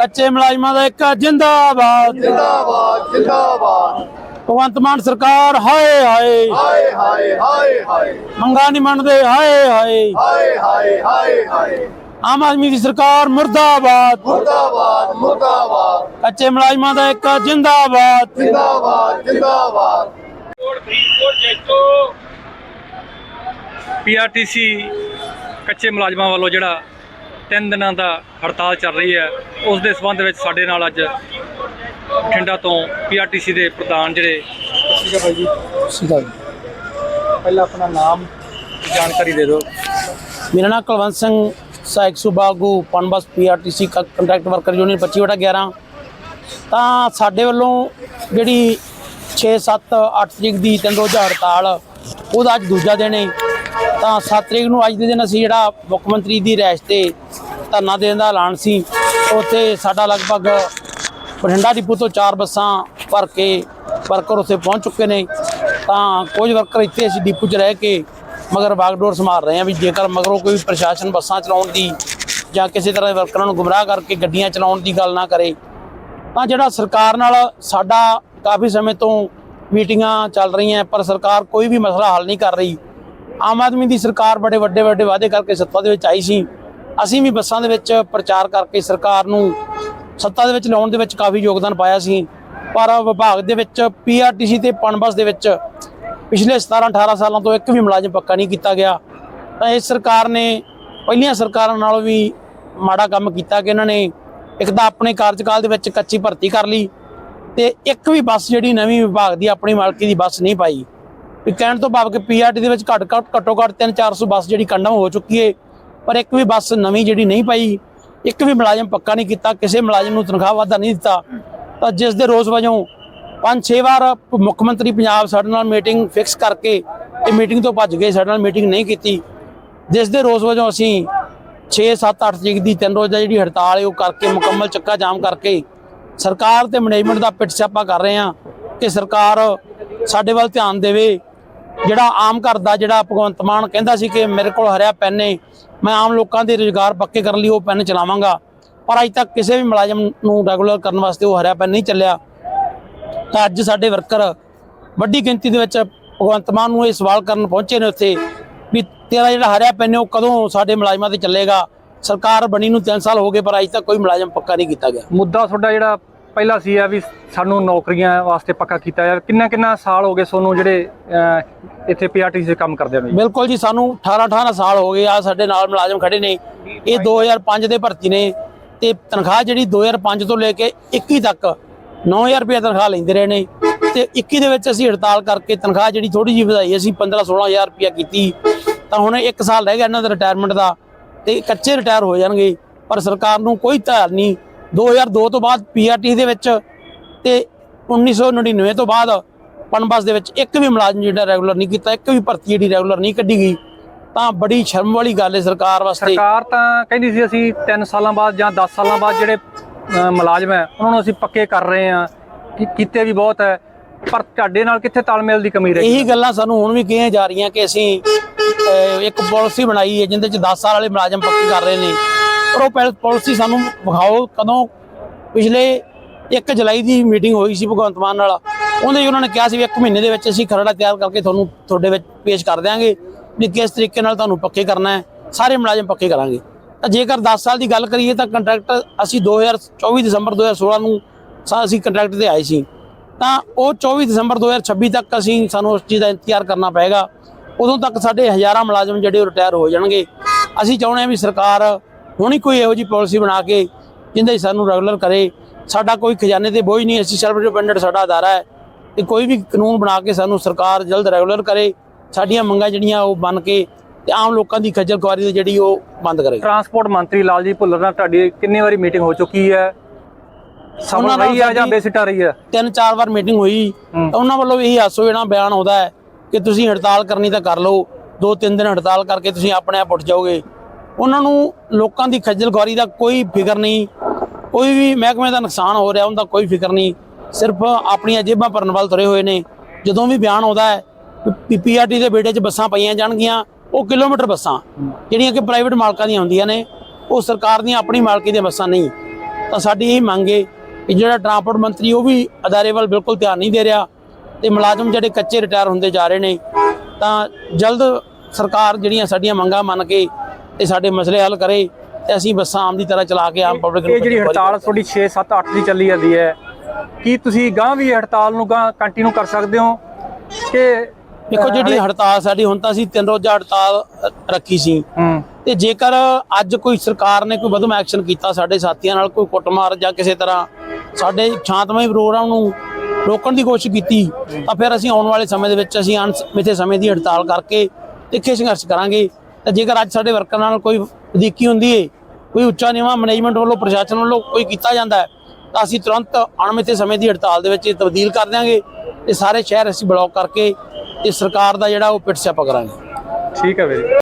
ਕੱਚੇ ਮੁਲਾਜ਼ਮਾਂ ਦਾ ਇੱਕ ਜਿੰਦਾਬਾਦ। ਜਿੰਦਾਬਾਦ ਜਿੰਦਾਬਾਦ। ਭਗਵੰਤ ਮਾਨ ਸਰਕਾਰ ਹਾਏ ਹਾਏ। ਹਾਏ ਹਾਏ ਹਾਏ ਹਾਏ। ਮੰਗਾ ਨਹੀਂ ਮੰਨਦੇ ਹਾਏ ਹਾਏ। ਹਾਏ ਹਾਏ ਹਾਏ ਹਾਏ। ਆਮ ਆਦਮੀ ਦੀ ਸਰਕਾਰ ਮੁਰਦਾਬਾਦ। ਮੁਰਦਾਬਾਦ ਮੁਰਦਾਬਾਦ। ਕੱਚੇ ਮੁਲਾਜ਼ਮਾਂ ਦਾ ਇੱਕ ਜਿੰਦਾਬਾਦ। ਜਿੰਦਾਬਾਦ ਜਿੰਦਾਬਾਦ। ਪੀਆਰਟੀਸੀ ਕੱਚੇ ਮੁਲਾਜ਼ਮਾਂ ਵੱਲੋਂ ਜਿਹੜਾ ਤਿੰਨ ਦਿਨਾਂ ਦਾ ਹੜਤਾਲ ਚੱਲ ਰਹੀ ਹੈ। ਉਸ ਦੇ ਸਬੰਧ ਵਿੱਚ ਸਾਡੇ ਨਾਲ ਅੱਜ ਬਠਿੰਡਾ ਤੋਂ ਪੀਆਰਟੀਸੀ ਦੇ ਪ੍ਰਧਾਨ ਜਿਹੜੇ ਪਹਿਲਾਂ ਆਪਣਾ ਨਾਮ ਤੇ ਜਾਣਕਾਰੀ ਦੇ ਦਿਓ। ਮੇਰਾ ਨਾਮ ਕੁਲਵੰਤ ਸਿੰਘ ਸਹਾਇਕ ਸੁਬਾਗੂ Punbus PRTC contract worker union 25 ਵਟਾ 11 ਤਾਂ ਸਾਡੇ ਵੱਲੋਂ ਜਿਹੜੀ 6 7 8 ਤਰੀਕ ਦੀ ਤਿੰਨ ਰੋਜ਼ਾ ਹੜਤਾਲ ਉਹਦਾ ਅੱਜ ਦੂਜਾ ਦਿਨ ਹੈ ਤਾਂ 7 ਤਰੀਕ ਨੂੰ ਅੱਜ ਦੇ ਦਿਨ ਅਸੀਂ ਜਿਹੜਾ ਮੁੱਖ ਮੰਤਰੀ ਦੀ ਰਿਹਾਇਸ਼ ਤੇ ਧਰਨਾ ਦੇਣ ਦਾ ਐਲਾਨ ਸੀ, ਉੱਥੇ ਸਾਡਾ ਲਗਭਗ ਬਠਿੰਡਾ ਡਿਪੂ ਤੋਂ ਚਾਰ ਬੱਸਾਂ ਭਰ ਕੇ ਵਰਕਰ ਉੱਥੇ ਪਹੁੰਚ ਚੁੱਕੇ ਨੇ। ਤਾਂ ਕੁਝ ਵਰਕਰ ਇੱਥੇ ਅਸੀਂ ਡਿਪੂ 'ਚ ਰਹਿ ਕੇ ਮਗਰ ਬਾਗਡੋਰ ਸੰਭਾਲ ਰਹੇ ਹਾਂ ਵੀ ਜੇਕਰ ਮਗਰੋਂ ਕੋਈ ਪ੍ਰਸ਼ਾਸਨ ਬੱਸਾਂ ਚਲਾਉਣ ਦੀ ਜਾਂ ਕਿਸੇ ਤਰ੍ਹਾਂ ਦੇ ਵਰਕਰਾਂ ਨੂੰ ਗੁੰਮਰਾਹ ਕਰਕੇ ਗੱਡੀਆਂ ਚਲਾਉਣ ਦੀ ਗੱਲ ਨਾ ਕਰੇ, ਤਾਂ ਜਿਹੜਾ ਸਰਕਾਰ ਨਾਲ ਸਾਡਾ ਕਾਫੀ ਸਮੇਂ ਤੋਂ ਮੀਟਿੰਗਾਂ ਚੱਲ ਰਹੀਆਂ, ਪਰ ਸਰਕਾਰ ਕੋਈ ਵੀ ਮਸਲਾ ਹੱਲ ਨਹੀਂ ਕਰ ਰਹੀ। ਆਮ ਆਦਮੀ ਦੀ ਸਰਕਾਰ ਬੜੇ ਵੱਡੇ ਵੱਡੇ ਵਾਅਦੇ ਕਰਕੇ ਸੱਤਾ ਦੇ ਵਿੱਚ ਆਈ ਸੀ। ਅਸੀਂ ਵੀ ਬੱਸਾਂ ਦੇ ਵਿੱਚ ਪ੍ਰਚਾਰ ਕਰਕੇ ਸਰਕਾਰ ਨੂੰ ਸੱਤਾ ਦੇ ਵਿੱਚ ਲਿਆਉਣ ਦੇ ਵਿੱਚ ਕਾਫੀ ਯੋਗਦਾਨ ਪਾਇਆ ਸੀ। ਪਰ ਵਿਭਾਗ ਦੇ ਵਿੱਚ ਪੀਆਰਟੀਸੀ ਤੇ ਪਨਬਸ ਦੇ ਵਿੱਚ ਪਿਛਲੇ 17 18 ਸਾਲਾਂ ਤੋਂ ਇੱਕ ਵੀ ਮੁਲਾਜ਼ਮ ਪੱਕਾ ਨਹੀਂ ਕੀਤਾ ਗਿਆ। ਤਾਂ ਇਸ ਸਰਕਾਰ ਨੇ, ਪਹਿਲੀਆਂ ਸਰਕਾਰਾਂ ਨਾਲੋਂ ਵੀ ਮਾੜਾ ਕੰਮ ਕੀਤਾ ਕਿ ਇਹਨਾਂ ਨੇ ਇੱਕ ਤਾਂ ਆਪਣੇ ਕਾਰਜਕਾਲ ਦੇ ਵਿੱਚ ਕੱਚੀ ਭਰਤੀ ਕਰ ਲਈ ਤੇ ਇੱਕ ਵੀ ਬੱਸ ਜਿਹੜੀ ਨਵੀਂ ਵਿਭਾਗ ਦੀ, ਆਪਣੀ ਮਾਲਕੀ ਦੀ ਬੱਸ ਨਹੀਂ ਪਾਈ। ਵੀ ਕਹਿਣ ਤੋਂ ਭਾਵ ਕਿ ਪੀਆਰਟੀ ਦੇ ਵਿੱਚ ਘੱਟ ਘੱਟ ਘੱਟੋ ਘੱਟ 3-400 ਬੱਸ ਜਿਹੜੀ ਕੰਡਮ ਹੋ ਚੁੱਕੀ ਹੈ ਪਰ ਇੱਕ ਵੀ ਬੱਸ ਨਵੀਂ ਜਿਹੜੀ ਨਹੀਂ ਪਾਈ, ਇੱਕ ਵੀ ਮੁਲਾਜ਼ਮ ਪੱਕਾ ਨਹੀਂ ਕੀਤਾ, ਕਿਸੇ ਮੁਲਾਜ਼ਮ ਨੂੰ ਤਨਖਾਹ ਵਾਧਾ ਨਹੀਂ ਦਿੱਤਾ, ਤਾਂ ਜਿਸ ਦੇ ਰੋਸ ਵਜੋਂ ਪੰਜ ਛੇ ਵਾਰ ਮੁੱਖ ਮੰਤਰੀ ਪੰਜਾਬ ਸਾਡੇ ਨਾਲ ਮੀਟਿੰਗ ਫਿਕਸ ਕਰਕੇ ਇਹ ਮੀਟਿੰਗ ਤੋਂ ਭੱਜ ਗਏ, ਸਾਡੇ ਨਾਲ ਮੀਟਿੰਗ ਨਹੀਂ ਕੀਤੀ। ਜਿਸ ਦੇ ਰੋਜ਼ ਵਜੋਂ ਅਸੀਂ 6 7 8 ਤਰੀਕ ਦੀ ਤਿੰਨ ਰੋਜ਼ ਦਾ ਜਿਹੜੀ ਹੜਤਾਲ ਹੈ ਉਹ ਕਰਕੇ ਮੁਕੰਮਲ ਚੱਕਾ ਜਾਮ ਕਰਕੇ ਸਰਕਾਰ ਤੇ ਮੈਨੇਜਮੈਂਟ ਦਾ ਪਿੱਟ ਸਿਆਪਾ ਕਰ ਰਹੇ ਹਾਂ ਕਿ ਸਰਕਾਰ ਸਾਡੇ ਵੱਲ ਧਿਆਨ ਦੇਵੇ ਜਿਹੜਾ ਆਮ ਘਰ ਦਾ ਜਿਹੜਾ ਭਗਵੰਤ ਮਾਨ ਕਹਿੰਦਾ ਸੀ ਕਿ ਮੇਰੇ ਕੋਲ ਹਰਿਆ ਪੈਨ ਹੈ ਮੈਂ ਆਮ ਲੋਕਾਂ ਦੇ ਰੁਜ਼ਗਾਰ ਪੱਕੇ ਕਰਨ ਲਈ ਉਹ ਪੈਨ ਚਲਾਵਾਂਗਾ। ਪਰ ਅਜ ਤੱਕ ਕਿਸੇ ਵੀ ਮੁਲਾਜ਼ਮ ਨੂੰ ਰੈਗੂਲਰ ਕਰਨ ਵਾਸਤੇ ਉਹ ਹਰਿਆ ਪੈਨ ਨਹੀਂ ਚੱਲਿਆ। ਤਾਂ ਅੱਜ ਸਾਡੇ ਵਰਕਰ ਵੱਡੀ ਗਿਣਤੀ ਦੇ ਵਿੱਚ ਭਗਵੰਤ ਮਾਨ ਨੂੰ ਇਹ ਸਵਾਲ ਕਰਨ ਪਹੁੰਚੇ ਨੇ ਉੱਥੇ ਵੀ ਤੇਰਾ ਜਿਹੜਾ ਹਰਿਆ ਪੈਨ ਉਹ ਕਦੋਂ ਸਾਡੇ ਮੁਲਾਜ਼ਮਾਂ ਤੇ ਚੱਲੇਗਾ? ਸਰਕਾਰ ਬਣੀ ਨੂੰ 3 ਸਾਲ ਹੋ ਗਏ, ਪਰ ਅਜ ਤੱਕ ਕੋਈ ਮੁਲਾਜ਼ਮ ਪੱਕਾ ਨਹੀਂ ਕੀਤਾ ਗਿਆ। ਮੁੱਦਾ ਤੁਹਾਡਾ ਜਿਹੜਾ ਪਹਿਲਾ ਸੀ ਆ ਵੀ ਸਾਨੂੰ ਨੌਕਰੀਆਂ ਵਾਸਤੇ ਪੱਕਾ ਕੀਤਾ ਯਾਰ ਕਿੰਨਾ ਕਿੰਨਾ ਸਾਲ ਹੋ ਗਏ ਤੁਹਾਨੂੰ ਜਿਹੜੇ ਇੱਥੇ ਪੀਆਰਟੀਸੀ ਦੇ ਕੰਮ ਕਰਦੇ ਨੇ ਬਿਲਕੁਲ ਜੀ, ਸਾਨੂੰ 18 18 ਸਾਲ ਹੋ ਗਏ ਆ, ਸਾਡੇ ਨਾਲ ਮੁਲਾਜ਼ਮ ਖੜੇ ਨੇ। ਇਹ 2005 ਦੇ ਭਰਤੀ ਨੇ ਤੇ ਤਨਖਾਹ ਜਿਹੜੀ 2005 ਤੋਂ ਲੈ ਕੇ 21 ਤੱਕ 9000 ਰੁਪਏ ਤਨਖਾਹ ਲੈਂਦੇ ਰਹੇ ਨੇ। ਤੇ 21 ਦੇ ਵਿੱਚ ਅਸੀਂ ਹੜਤਾਲ ਕਰਕੇ ਤਨਖਾਹ ਜਿਹੜੀ ਥੋੜੀ ਜਿਹੀ ਵਧਾਈ, ਅਸੀਂ 15 16000 ਰੁਪਏ ਕੀਤੀ। ਤਾਂ ਹੁਣ 1 ਸਾਲ ਰਹਿ ਗਿਆ ਇਹਨਾਂ ਦਾ ਰਿਟਾਇਰਮੈਂਟ ਦਾ ਤੇ ਕੱਚੇ ਰਿਟਾਇਰ ਹੋ ਜਾਣਗੇ, ਪਰ ਸਰਕਾਰ ਨੂੰ ਕੋਈ ਧਿਆਨ ਨਹੀਂ 2002 ਤੋਂ ਬਾਅਦ ਪੀਆਰਟੀ ਦੇ ਵਿੱਚ ਤੇ 1999 ਤੋਂ ਬਾਅਦ ਪਨਬਸ ਦੇ ਵਿੱਚ ਇੱਕ ਵੀ ਮੁਲਾਜ਼ਮ ਜਿਹੜਾ ਰੈਗੂਲਰ ਨਹੀਂ ਕੀਤਾ ਇੱਕ ਵੀ ਭਰਤੀ ਜਿਹੜੀ ਰੈਗੂਲਰ ਨਹੀਂ ਕੱਢੀ ਗਈ ਤਾਂ ਬੜੀ ਸ਼ਰਮ ਵਾਲੀ ਗੱਲ ਹੈ ਸਰਕਾਰ ਵਾਸਤੇ। ਸਰਕਾਰ ਤਾਂ ਕਹਿੰਦੀ ਸੀ ਅਸੀਂ 3 ਸਾਲਾਂ ਬਾਅਦ ਜਾਂ 10 ਸਾਲਾਂ ਬਾਅਦ ਜਿਹੜੇ ਮੁਲਾਜ਼ਮ ਹੈ ਉਹਨਾਂ ਨੂੰ ਅਸੀਂ ਪੱਕੇ ਕਰ ਰਹੇ ਹਾਂ ਕਿ ਕੀਤੇ ਵੀ ਬਹੁਤ ਹੈ ਪਰ ਤੁਹਾਡੇ ਨਾਲ ਕਿੱਥੇ ਤਾਲਮੇਲ ਦੀ ਕਮੀ ਰਹੀ ਇਹੀ ਗੱਲਾਂ ਸਾਨੂੰ ਹੁਣ ਵੀ ਕਹੀਆਂ ਜਾ ਰਹੀਆਂ ਕਿ ਅਸੀਂ ਇੱਕ ਪਾਲਿਸੀ ਬਣਾਈ ਹੈ ਜਿੰਦੇ ਚ 10 ਸਾਲ ਵਾਲੇ ਮੁਲਾਜ਼ਮ ਪੱਕੇ ਕਰ ਰਹੇ ਨੇ। ਪਰ ਉਹ ਪਾਲਿਸੀ ਸਾਨੂੰ ਵਿਖਾਓ, ਕਦੋਂ ਪਿਛਲੇ 1 ਜੁਲਾਈ ਦੀ ਮੀਟਿੰਗ ਹੋਈ ਸੀ ਭਗਵੰਤ ਮਾਨ ਨਾਲ। ਉਹਦੇ 'ਚ ਉਹਨਾਂ ਨੇ ਕਿਹਾ ਸੀ ਵੀ 1 ਮਹੀਨੇ ਦੇ ਵਿੱਚ ਅਸੀਂ ਖਰੜਾ ਤਿਆਰ ਕਰਕੇ ਤੁਹਾਨੂੰ ਤੁਹਾਡੇ ਵਿੱਚ ਪੇਸ਼ ਕਰ ਦਿਆਂਗੇ ਵੀ ਕਿਸ ਤਰੀਕੇ ਨਾਲ ਤੁਹਾਨੂੰ ਪੱਕੇ ਕਰਨਾ ਹੈ, ਸਾਰੇ ਮੁਲਾਜ਼ਮ ਪੱਕੇ ਕਰਾਂਗੇ। ਤਾਂ ਜੇਕਰ 10 ਸਾਲ ਦੀ ਗੱਲ ਕਰੀਏ ਤਾਂ ਕੰਟਰੈਕਟ ਅਸੀਂ 2024 ਦਸੰਬਰ 2016 ਨੂੰ ਸਾ- ਅਸੀਂ ਕੰਟਰੈਕਟ ਤੇ ਆਏ ਸੀ। ਤਾਂ ਉਹ 24 ਦਸੰਬਰ 2026 ਤੱਕ ਅਸੀਂ ਸਾਨੂੰ ਉਸ ਚੀਜ਼ ਦਾ ਇੰਤਜ਼ਾਰ ਕਰਨਾ ਪਏਗਾ। ਉਦੋਂ ਤੱਕ ਸਾਡੇ ਹਜ਼ਾਰਾਂ ਮੁਲਾਜ਼ਮ ਜਿਹੜੇ ਉਹ ਰਿਟਾਇਰ ਹੋ ਜਾਣਗੇ। ਅਸੀਂ ਚਾਹੁੰਦੇ ਹਾਂ ਵੀ ਸਰਕਾਰ ਹੁਣੀ ਕੋਈ ਇਹੋ ਜਿਹੀ ਪਾਲਿਸੀ ਬਣਾ ਕੇ ਜਿੰਦੇ ਸਾਨੂੰ ਰੈਗੂਲਰ ਕਰੇ। ਸਾਡਾ ਕੋਈ ਖਜ਼ਾਨੇ ਤੇ ਬੋਝ ਨਹੀਂ ਅਸੀਂ ਸੈਲਫ ਡਿਪੈਂਡੈਂਟ ਸਾਡਾ ਅਦਾਰਾ ਹੈ। ਤੇ ਕੋਈ ਵੀ ਕਾਨੂੰਨ ਬਣਾ ਕੇ ਸਾਨੂੰ ਸਰਕਾਰ ਜਲਦ ਰੈਗੂਲਰ ਕਰੇ ਸਾਡੀਆਂ ਮੰਗਾਂ ਜਿਹੜੀਆਂ ਉਹ ਬਣ ਕੇ ਤੇ ਆਮ ਲੋਕਾਂ ਦੀ ਖੱਜਲ ਖੁਆਰੀ ਦੀ ਜਿਹੜੀ ਉਹ ਬੰਦ ਕਰੇ। ਟਰਾਂਸਪੋਰਟ ਮੰਤਰੀ ਲਾਲਜੀ ਭੁੱਲਰ ਨਾਲ ਤੁਹਾਡੀ ਕਿੰਨੀ ਵਾਰੀ ਮੀਟਿੰਗ ਹੋ ਚੁੱਕੀ ਹੈ? ਨਾਲ ਰਹੀ ਹੈ ਜਾਂ ਬੇਸਿੱਟਾ ਰਹੀ ਹੈ? ਤਿੰਨ ਚਾਰ ਵਾਰ ਮੀਟਿੰਗ ਹੋਈ। ਉਹਨਾਂ ਵੱਲੋਂ ਇਹੀ ਹਾਸੋ ਜਿਹੜਾ ਬਿਆਨ ਆਉਂਦਾ ਹੈ ਕਿ ਤੁਸੀਂ ਹੜਤਾਲ ਕਰਨੀ ਤਾਂ ਕਰ ਲਓ। ਦੋ ਤਿੰਨ ਦਿਨ ਹੜਤਾਲ ਕਰਕੇ ਤੁਸੀਂ ਆਪਣੇ ਆਪ ਉੱਠ ਜਾਓਗੇ। ਉਹਨਾਂ ਨੂੰ ਲੋਕਾਂ ਦੀ ਖੱਜਲ ਖੁਆਰੀ ਦਾ ਕੋਈ ਫਿਕਰ ਨਹੀਂ, ਕੋਈ ਵੀ ਮਹਿਕਮੇ ਦਾ ਨੁਕਸਾਨ ਹੋ ਰਿਹਾ, ਉਹਦਾ ਕੋਈ ਫਿਕਰ ਨਹੀਂ। ਸਿਰਫ ਆਪਣੀਆਂ ਜੇਬਾਂ ਭਰਨ ਵੱਲ ਤੁਰੇ ਹੋਏ ਨੇ। ਜਦੋਂ ਵੀ ਬਿਆਨ ਆਉਂਦਾ ਹੈ ਪੀਪੀਆਰਟੀ ਦੇ ਬੇੜੇ 'ਚ ਬੱਸਾਂ ਪਈਆਂ ਜਾਣਗੀਆਂ, ਉਹ ਕਿਲੋਮੀਟਰ ਬੱਸਾਂ, ਜਿਹੜੀਆਂ ਕਿ ਪ੍ਰਾਈਵੇਟ ਮਾਲਕਾਂ ਦੀਆਂ ਹੁੰਦੀਆਂ ਨੇ, ਉਹ ਸਰਕਾਰ ਦੀਆਂ ਆਪਣੀ ਮਾਲਕੀ ਦੀਆਂ ਬੱਸਾਂ ਨਹੀਂ। ਤਾਂ ਸਾਡੀ ਇਹ ਮੰਗ ਹੈ ਕਿ ਜਿਹੜਾ ਟਰਾਂਸਪੋਰਟ ਮੰਤਰੀ, ਉਹ ਵੀ ਅਦਾਰੇ ਵੱਲ ਬਿਲਕੁਲ ਧਿਆਨ ਨਹੀਂ ਦੇ ਰਿਹਾ ਤੇ ਮੁਲਾਜ਼ਮ ਜਿਹੜੇ ਕੱਚੇ ਰਿਟਾਇਰ ਹੁੰਦੇ ਜਾ ਰਹੇ ਨੇ, ਤਾਂ ਜਲਦ ਸਰਕਾਰ ਜਿਹੜੀਆਂ ਸਾਡੀਆਂ ਮੰਗਾਂ ਮੰਨ ਕੇ ਤੇ ਸਾਡੇ ਮਸਲੇ ਹੱਲ ਕਰੇ ਤੇ ਅਸੀਂ ਬੱਸਾਂ ਆਮ ਦੀ ਤਰ੍ਹਾਂ ਚਲਾ ਕੇ ਆਮ ਪਬਲਿਕ ਇਹ ਜਿਹੜੀ ਹੜਤਾਲ ਤੁਹਾਡੀ 6 7 8 ਦੀ ਚੱਲੀ ਜਾਂਦੀ ਹੈ ਕੀ ਤੁਸੀਂ ਗਾਂ ਵੀ ਇਹ ਹੜਤਾਲ ਨੂੰ ਗਾਂ ਕੰਟੀਨਿਊ ਕਰ ਸਕਦੇ ਹੋ ਕਿ ਦੇਖੋ ਜਿਹੜੀ ਹੜਤਾਲ ਸਾਡੀ ਹੁਣ ਤਾਂ ਅਸੀਂ ਤਿੰਨ ਰੋਜ਼ਾ ਹੜਤਾਲ ਰੱਖੀ ਸੀ। ਤੇ ਜੇਕਰ ਅੱਜ ਕੋਈ ਸਰਕਾਰ ਨੇ ਕੋਈ ਵਧਮ ਐਕਸ਼ਨ ਕੀਤਾ ਸਾਡੇ ਸਾਥੀਆਂ ਨਾਲ ਕੋਈ ਕੁੱਟਮਾਰ ਜਾਂ ਕਿਸੇ ਤਰ੍ਹਾਂ ਸਾਡੇ ਸ਼ਾਂਤਮਈ ਪ੍ਰੋਗਰਾਮ ਨੂੰ ਰੋਕਣ ਦੀ ਕੋਸ਼ਿਸ਼ ਕੀਤੀ ਤਾਂ ਫਿਰ ਅਸੀਂ ਆਉਣ ਵਾਲੇ ਸਮੇਂ ਦੇ ਵਿੱਚ ਅਸੀਂ ਅਣਮਿੱਥੇ ਸਮੇਂ ਦੀ ਹੜਤਾਲ ਕਰਕੇ ਤਿੱਖੇ ਸੰਘਰਸ਼ ਕਰਾਂਗੇ। ਤੇ ਜੇਕਰ ਅੱਜ ਸਾਡੇ ਵਰਕਰ ਨਾਲ ਕੋਈ ਵਧੀਕੀ ਹੁੰਦੀ ਏ, ਕੋਈ ਉੱਚਾ ਨੀਵਾਂ ਮੈਨੇਜਮੈਂਟ ਵੱਲੋਂ, ਪ੍ਰਸ਼ਾਸਨ ਵੱਲੋਂ ਕੋਈ ਕੀਤਾ ਜਾਂਦਾ ਤਾਂ ਅਸੀਂ ਤੁਰੰਤ ਅਣਮਿੱਥੇ ਸਮੇਂ ਦੀ ਹੜਤਾਲ ਦੇ ਵਿੱਚ ਇਹ ਤਬਦੀਲ ਕਰ ਦਿਆਂਗੇ ਤੇ ਸਾਰੇ ਸ਼ਹਿਰ ਅਸੀਂ ਬਲੌਕ ਕਰਕੇ ਤੇ ਸਰਕਾਰ ਦਾ ਜਿਹੜਾ ਉਹ ਪਿੱਟ ਸਿਆਪਾ ਕਰਾਂਗੇ। ਠੀਕ ਹੈ ਵੀਰੇ